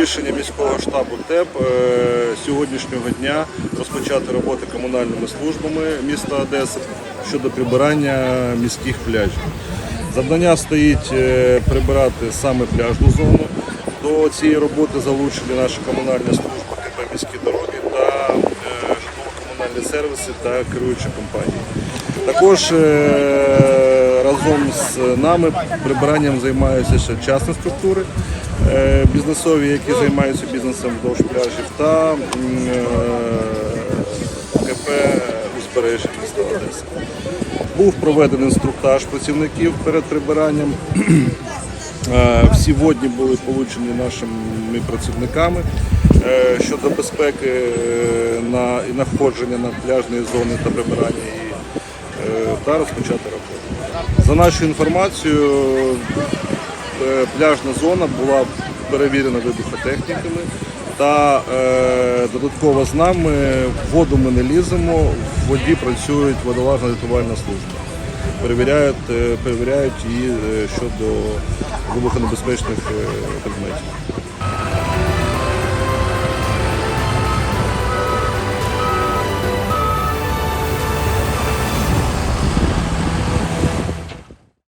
рішення міського штабу ТЕП е, сьогоднішнього дня розпочати роботи комунальними службами міста Одеси щодо прибирання міських пляжів. Завдання стоїть е, прибирати саме пляжну зону. До цієї роботи залучені наші комунальні служби КП міські дороги та е, житлово-комунальні сервіси та керуючі компанії. Також з нами прибиранням займаються ще частні структури, е, бізнесові, які займаються бізнесом вздовж пляжів, та е, КП узбережжя міста Одеси. Був проведений інструктаж працівників перед прибиранням. Е, Всі водні були получені нашими працівниками е, щодо безпеки е, на, і находження на пляжні зони та прибирання її е, та розпочати роботу. За нашою інформацією, е, пляжна зона була перевірена вибухотехніками та е, додатково з нами в воду ми не ліземо, в воді працюють водолазна рятувальна служба. Перевіряють, е, перевіряють її щодо вибухонебезпечних предметів.